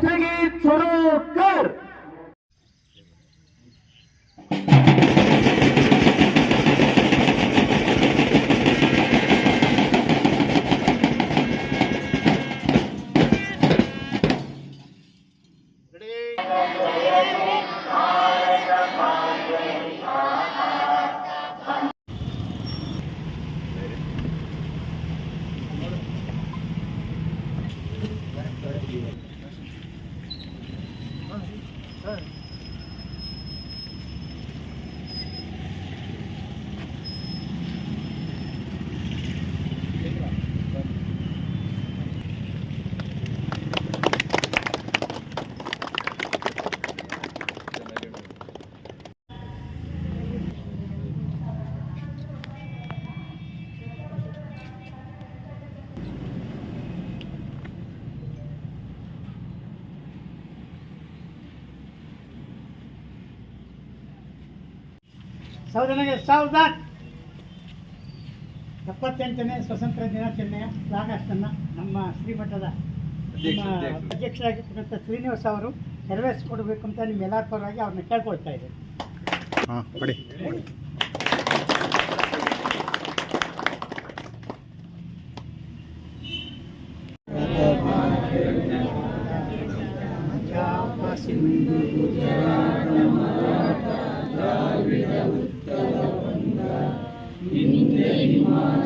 থেকে ছোট ಸೌದನಿಗೆ ಸಾವಿರದ ಎಪ್ಪತ್ತೆಂಟನೇ ಸ್ವತಂತ್ರ ದಿನಾಚರಣೆಯ ಫ್ಲಾಗಷ್ಟನ್ನು ನಮ್ಮ ಶ್ರೀಮಠದ ನಮ್ಮ ಅಧ್ಯಕ್ಷರಾಗಿರ್ತಕ್ಕಂಥ ಶ್ರೀನಿವಾಸ ಅವರು ನೆರವೇರಿಸಿಕೊಡ್ಬೇಕು ಅಂತ ನಿಮ್ಮೆಲ್ಲರ ಪರವಾಗಿ ಅವ್ರನ್ನ ಕೇಳ್ಕೊಳ್ತಾ ಇದ್ದೇನೆ ಹಾಂ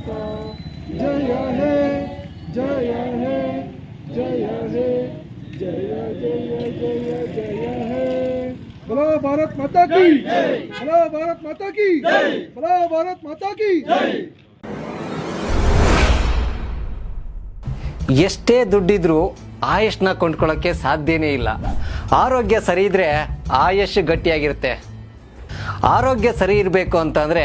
विधाता जय हे जय हे जय हे जय जय जय जय हे बोलो भारत माता की बोलो भारत माता की बोलो भारत माता की ಎಷ್ಟೇ ದುಡ್ಡಿದ್ರೂ ಆಯುಷ್ನ ಕೊಂಡ್ಕೊಳ್ಳೋಕ್ಕೆ ಸಾಧ್ಯನೇ ಇಲ್ಲ ಆರೋಗ್ಯ ಸರಿ ಇದ್ರೆ ಆಯುಷ್ ಗಟ್ಟಿಯಾಗಿರುತ್ತೆ ಆರೋಗ್ಯ ಸರಿ ಇರಬೇಕು ಅಂತಂದ್ರೆ